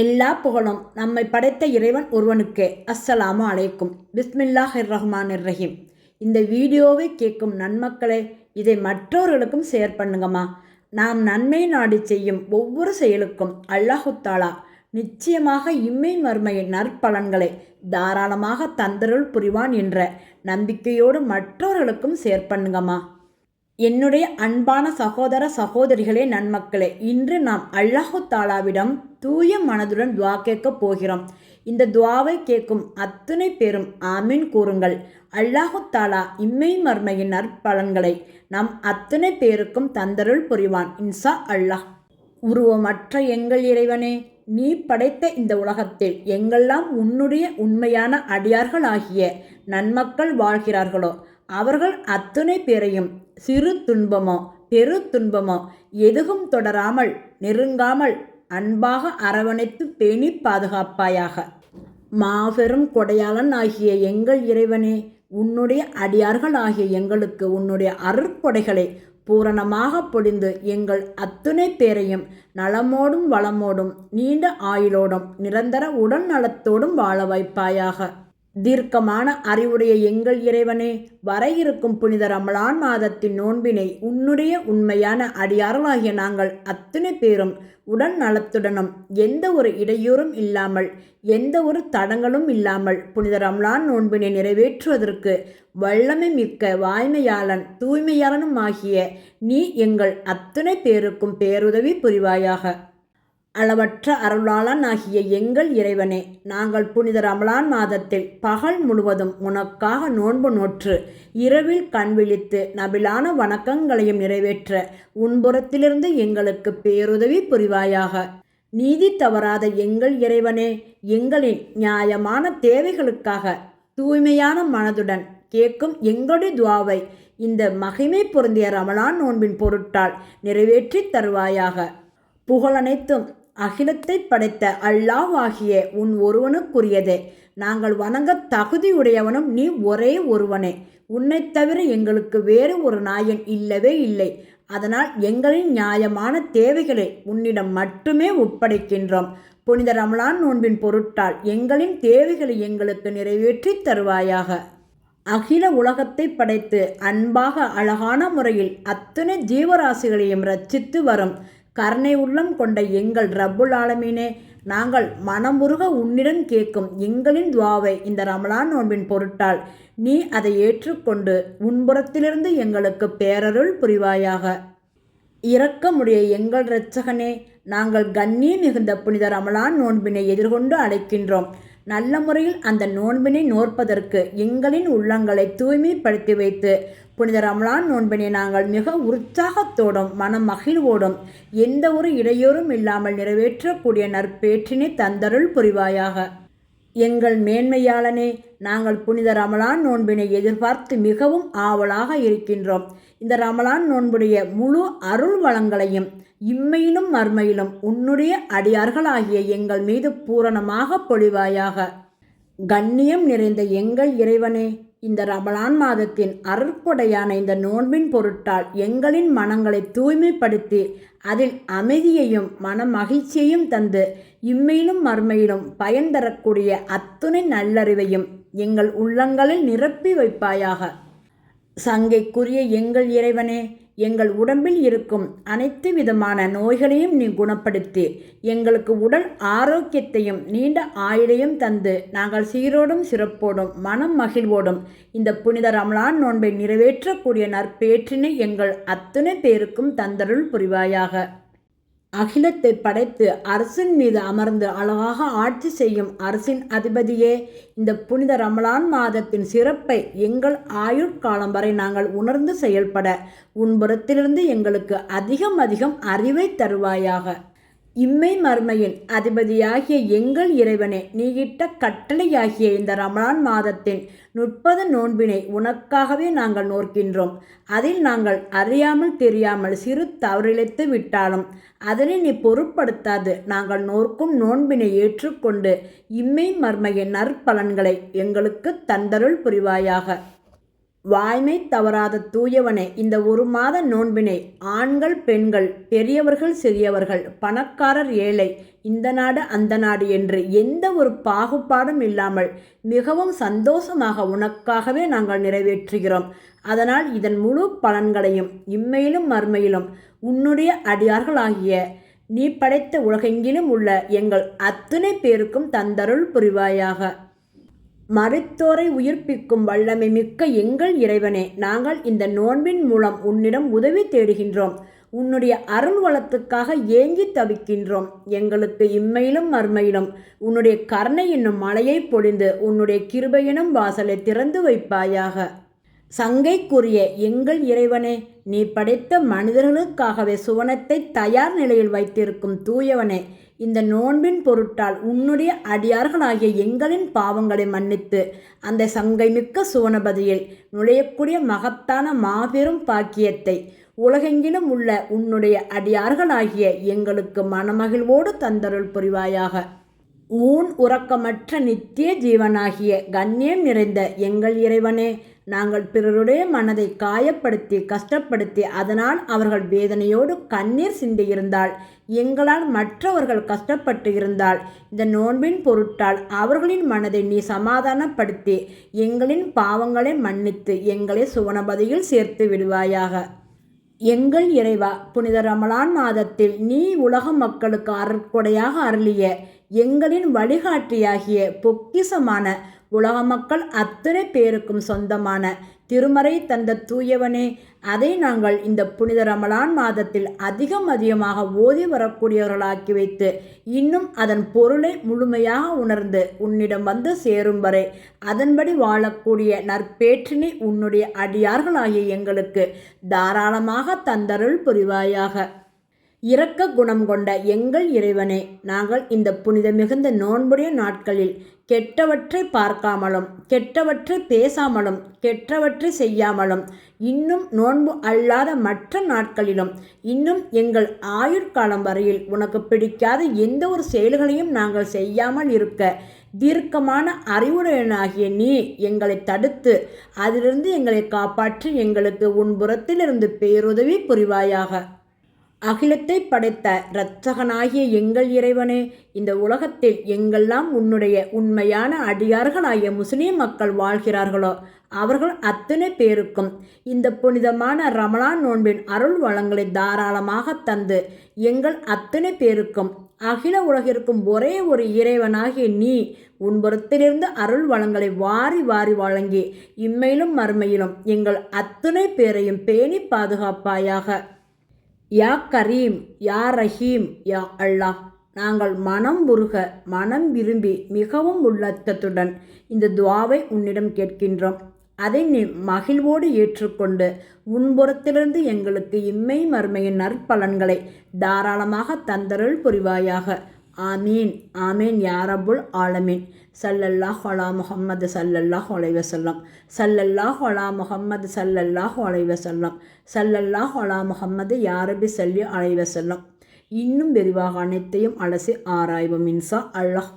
எல்லா புகழும் நம்மை படைத்த இறைவன் ஒருவனுக்கே. அஸ்ஸலாமு அலைக்கும். பிஸ்மில்லாஹ் ரஹ்மான் ரஹீம் இந்த வீடியோவை கேட்கும் நன்மக்களே இதை மற்றவர்களுக்கும் ஷேர் பண்ணுங்கம்மா. நாம் நன்மை நாடி செய்யும் ஒவ்வொரு செயலுக்கும் அல்லாஹுத்தாலா நிச்சயமாக இம்மை மறுமையின் நற்பலன்களை தாராளமாக தந்தருள் புரிவான் என்ற நம்பிக்கையோடு மற்றவர்களுக்கும் ஷேர் பண்ணுங்கம்மா. என்னுடைய அன்பான சகோதர சகோதரிகளே நன்மக்களே இன்று நாம் அல்லாஹு தாலாவிடம் தூய மனதுடன் துவா கேட்கப் போகிறோம். இந்த துவாவை கேட்கும் அத்துணை பேரும் ஆமீன் கூறுங்கள். அல்லாஹு தாலா இம்மை மர்மையின் நற்பலன்களை நம் அத்துணை பேருக்கும் தந்தருள் புரிவான். இன்சா அல்லாஹ். உருவமற்ற எங்கள் இறைவனே நீ படைத்த இந்த உலகத்தில் எங்கெல்லாம் உன்னுடைய உண்மையான அடியார்களாகிய நன்மக்கள் வாழ்கிறார்களோ அவர்கள் அத்துணை பேரையும் சிறு துன்பமோ பெரு துன்பமோ எதுவும் தொடராமல் நெருங்காமல் அன்பாக அரவணைத்து பேணி பாதுகாப்பாயாக. மாபெரும் கொடையாளன் ஆகிய எங்கள் இறைவனே உன்னுடைய அடியார்கள் ஆகிய எங்களுக்கு உன்னுடைய அருட்கொடைகளை பூரணமாக பொழிந்து எங்கள் அத்துணை பேரையும் நலமோடும் வளமோடும் நீண்ட ஆயுளோடும் நிரந்தர உடல் நலத்தோடும் வாழ வைப்பாயாக. தீர்க்கமான அறிவுடைய எங்கள் இறைவனே வர இருக்கும் புனித ரமலான் மாதத்தின் நோன்பினை உன்னுடைய உண்மையான அடியார்களாகிய நாங்கள் அத்தனை பேரும் உடல் நலத்துடனும் எந்த ஒரு இடையூறும் இல்லாமல் எந்த ஒரு தடங்களும் இல்லாமல் புனித ரம்லான் நோன்பினை நிறைவேற்றுவதற்கு வல்லமை மிக்க வாய்மையாளன் தூய்மையாளனும் ஆகிய நீ எங்கள் அத்தனை பேருக்கும் பேருதவி புரிவாயாக. அளவற்ற அருளாளன் ஆகிய எங்கள் இறைவனே நாங்கள் புனித ரமலான் மாதத்தில் பகல் முழுவதும் உனக்காக நோன்பு நோற்று இரவில் கண் விழித்து நபிலான வணக்கங்களையும் நிறைவேற்ற உன்புறத்திலிருந்து எங்களுக்கு பேருதவி புரிவாயாக. நீதி தவறாத எங்கள் இறைவனே எங்களின் நியாயமான தேவைகளுக்காக தூய்மையான மனதுடன் கேட்கும் எங்களுடைய துவாவை இந்த மகிமை பொருந்திய ரமலான் நோன்பின் பொருட்டால் நிறைவேற்றித் தருவாயாக. புகழனைத்தும் அகிலத்தை படைத்த அல்லாஹ் ஆகிய உன் ஒருவனுக்குரியதே. நாங்கள் வணங்க தகுதியுடையவனும் நீ ஒரே ஒருவனே. உன்னைத் தவிர எங்களுக்கு வேறு ஒரு நாயன் இல்லவே இல்லை. அதனால் எங்களின் நியாயமான தேவைகளை உன்னிடம் மட்டுமே ஒப்படைக்கின்றோம். புனித ரமலான் நோன்பின் பொருட்டால் எங்களின் தேவைகளை எங்களுக்கு நிறைவேற்றி தருவாயாக. அகில உலகத்தை படைத்து அன்பாக அழகான முறையில் அத்தனை ஜீவராசிகளையும் ரச்சித்து வரும். கருணை உள்ளம் கொண்ட எங்கள் ரப்புல் ஆலமீனே நாங்கள் மனமுருக உன்னிடம் கேட்கும் எங்களின் துவாவை இந்த ரமலான் நோன்பின் பொருட்டால். நீ அதை ஏற்றுக்கொண்டு உன்புறத்திலிருந்து எங்களுக்கு பேரருள் புரிவாயாக. இறக்கமுடைய எங்கள் இரட்சகனே நாங்கள் கண்ணியம் மிகுந்த புனித ரமலான் நோன்பினை எதிர்கொண்டு அழைக்கின்றோம். நல்ல முறையில் அந்த நோன்பினை நோற்பதற்கு எங்களின் உள்ளங்களை தூய்மைப்படுத்தி வைத்து புனித ரமலான் நோன்பினை நாங்கள் மிக உற்சாகத்தோடும் மன மகிழ்வோடும் எந்த ஒரு இடையூறும் இல்லாமல் நிறைவேற்றக்கூடிய நற்பேற்றினை தந்தருள் புரிவாயாக. எங்கள் மேன்மையாளனே நாங்கள் புனித ரமலான் நோன்பினை எதிர்பார்த்து மிகவும் ஆவலாக இருக்கின்றோம். இந்த ரமலான் நோன்புடைய முழு அருள் வளங்களையும் இம்மையிலும் மர்மையிலும் உன்னுடைய அடியார்களாகிய எங்கள் மீது பூரணமாக பொழிவாயாக கண்ணியம் நிறைந்த எங்கள் இறைவனே இந்த ரமலான் மாதத்தின் அருட்கொடையான இந்த நோன்பின் பொருட்டால் எங்களின் மனங்களை தூய்மைப்படுத்தி அதில் அமைதியையும் மன மகிழ்ச்சியையும் தந்து இம்மையிலும் மறுமையிலும் பயன் தரக்கூடிய அத்துணை நல்லறிவையும் எங்கள் உள்ளங்களில் நிரப்பி வைப்பாயாக. சங்கைக்குரிய எங்கள் இறைவனே எங்கள் உடம்பில் இருக்கும் அனைத்து விதமான நோய்களையும் நீ குணப்படுத்தி எங்களுக்கு உடல் ஆரோக்கியத்தையும் நீண்ட ஆயுளையும் தந்து நாங்கள் சீரோடும் சிறப்போடும் மனம் மகிழ்வோடும் இந்த புனித ரமலான் நோன்பை நிறைவேற்றக்கூடிய நற்பேற்றினை எங்கள் அத்துணை பேருக்கும் தந்தருள் புரிவாயாக. அகிலத்தை படைத்து அரசின் மீது அமர்ந்து அழகாக ஆட்சி செய்யும் அரசின் அதிபதியே இந்த புனித ரமலான் மாதத்தின் சிறப்பை எங்கள் ஆயுட்காலம் வரை நாங்கள் உணர்ந்து செயல்பட உன்புறத்திலிருந்து எங்களுக்கு அதிகம் அதிகம் அறிவை தருவாயாக. இம்மை மர்மையின் அதிபதியாகிய எங்கள் இறைவனே நீகிட்ட கட்டளையாகிய இந்த ரமலான் மாதத்தின் முப்பது நோன்பினை உனக்காகவே நாங்கள் நோக்கின்றோம். அதில் நாங்கள் அறியாமல் தெரியாமல் சிறு தவறிழைத்து விட்டாலும் அதனை நீ பொருட்படுத்தாது. நாங்கள் நோர்க்கும் நோன்பினை ஏற்றுக்கொண்டு இம்மை மர்மையின் நற்பலன்களை எங்களுக்கு தந்தருள் புரிவாயாக. வாய்மை தவறாத தூயவனே இந்த ஒரு மாத நோன்பினை ஆண்கள் பெண்கள் பெரியவர்கள் சிறியவர்கள் பணக்காரர் ஏழை இந்த நாடு அந்த நாடு என்று எந்த ஒரு பாகுபாடும் இல்லாமல் மிகவும் சந்தோஷமாக உனக்காகவே நாங்கள் நிறைவேற்றுகிறோம். அதனால் இதன் முழு பலன்களையும் இம்மையிலும் மறுமையிலும் உன்னுடைய அடியார்களாகிய நீ படைத்த உலகெங்கிலும் உள்ள எங்கள் அத்துணை பேருக்கும் தந்தருள் புரிவாயாக. மறுத்தோரை உயிர்ப்பிக்கும் வல்லமை மிக்க எங்கள் இறைவனே நாங்கள் இந்த நோன்பின் மூலம் உன்னிடம் உதவி தேடுகின்றோம். உன்னுடைய அருள் வளத்துக்காக ஏங்கி தவிக்கின்றோம். எங்களுக்கு இம்மையிலும் மறுமையிலும் உன்னுடைய கருணை என்னும் மலையை பொழிந்து உன்னுடைய கிருபையினும் வாசலை திறந்து வைப்பாயாக. சங்கைக்குரிய எங்கள் இறைவனே நீ படைத்த மனிதர்களுக்காகவே சுவனத்தை தயார் நிலையில் வைத்திருக்கும் தூயவனே இந்த நோன்பின் பொருட்டால் உன்னுடைய அடியார்களாகிய எங்களின் பாவங்களை மன்னித்து அந்த சங்கை மிக்க சுவனபதியில் நுழையக்கூடிய மகத்தான மாபெரும் பாக்கியத்தை உலகெங்கிலும் உள்ள உன்னுடைய அடியார்களாகிய எங்களுக்கு மனமகிழ்வோடு தந்தருள் புரிவாயாக. ஊன் உறக்கமற்ற நித்திய ஜீவனாகிய கண்ணியம் நிறைந்த எங்கள் இறைவனே நாங்கள் பிறருடைய மனதை காயப்படுத்தி கஷ்டப்படுத்தி அதனால் அவர்கள் வேதனையோடு கண்ணீர் சிந்தியிருந்தால் எங்களால் மற்றவர்கள் கஷ்டப்பட்டு இருந்தால் இந்த நோன்பின் பொருட்டால் அவர்களின் மனதை நீ சமாதானப்படுத்தி எங்களின் பாவங்களை மன்னித்து எங்களை சுவனபதியில் சேர்த்து விடுவாயாக. எங்கள் இறைவா புனித ரமலான் மாதத்தில் நீ உலக மக்களுக்கு அருட்கொடையாக அருளிய எங்களின் வழிகாட்டியாகிய பொக்கிசமான உலக மக்கள் அத்தனை பேருக்கும் சொந்தமான திருமறை தந்த தூயவனே அதை நாங்கள் இந்த புனித ரமலான் மாதத்தில் அதிகம் அதிகமாக ஓதி வரக்கூடியவர்களாக்கி வைத்து இன்னும் அதன் பொருளை முழுமையாக உணர்ந்து உன்னிடம் வந்து சேரும் வரை அதன்படி வாழக்கூடிய நற்பேற்றினை உன்னுடைய அடியார்களாகிய எங்களுக்கு தாராளமாக தந்தருள் புரிவாயாக. இரக்க குணம் கொண்ட எங்கள் இறைவனே நாங்கள் இந்த புனித மிகுந்த நோன்புடைய நாட்களில் கெட்டவற்றை பார்க்காமலும் கெட்டவற்றை பேசாமலும் கெட்டவற்றை செய்யாமலும் இன்னும் நோன்பு அல்லாத மற்ற நாட்களிலும் இன்னும் எங்கள் ஆயுட்காலம் வரையில் உனக்கு பிடிக்காத எந்த ஒரு செயல்களையும் நாங்கள் செய்யாமல் இருக்க தீர்க்கமான அறிவுடையனாகிய நீ எங்களை தடுத்து அதிலிருந்து எங்களை காப்பாற்றி எங்களுக்கு உன் புறத்திலிருந்து பேருதவி புரிவாயாக. அகிலத்தை படைத்த இரட்சகனாகிய எங்கள் இறைவனே இந்த உலகத்தில் எங்கெல்லாம் உன்னுடைய உண்மையான அடியார்களாகிய முஸ்லீம் மக்கள் வாழ்கிறார்களோ அவர்கள் அத்தனை பேருக்கும் இந்த புனிதமான ரமலான் நோன்பின் அருள் வளங்களை தாராளமாக தந்து எங்கள் அத்தனை பேருக்கும் அகில உலகிற்கும் ஒரே ஒரு இறைவனாகிய நீ உன்புறத்திலிருந்து அருள் வளங்களை வாரி வாரி வழங்கி இம்மையிலும் மறுமையிலும் எங்கள் அத்தனை பேரையும் பேணி பாதுகாப்பாயாக. யா கரீம் யா ரஹீம் யா அல்லாஹ். நாங்கள் மனம் உருக மனம் விரும்பி மிகவும் உள்ளத்தத்துடன் இந்த துவாவை உன்னிடம் கேட்கின்றோம். அதை நீ மகிழ்வோடு ஏற்றுக்கொண்டு உன்புறத்திலிருந்து எங்களுக்கு இம்மை மறுமையின் நற்பலன்களை தாராளமாக தந்தருள் புரிவாயாக. ஆமீன். ஆமீன் யாரபுல் ஆலமீன். சல்லல்லாஹ் அலா முகம்மது சல்லல்லாஹ் ஒலைவசல்லம் சல்லல்லாஹ் அலா முகம்மது சல்லல்லாஹ் ஒலைவசல்லம் சல்லல்லாஹ் அலா முகம்மது யாரபி சல்லி அலைவசல்லம் இன்னும் விரிவாக அனைத்தையும் அலசி ஆராய்வோம் இன்சா அல்லாஹ்.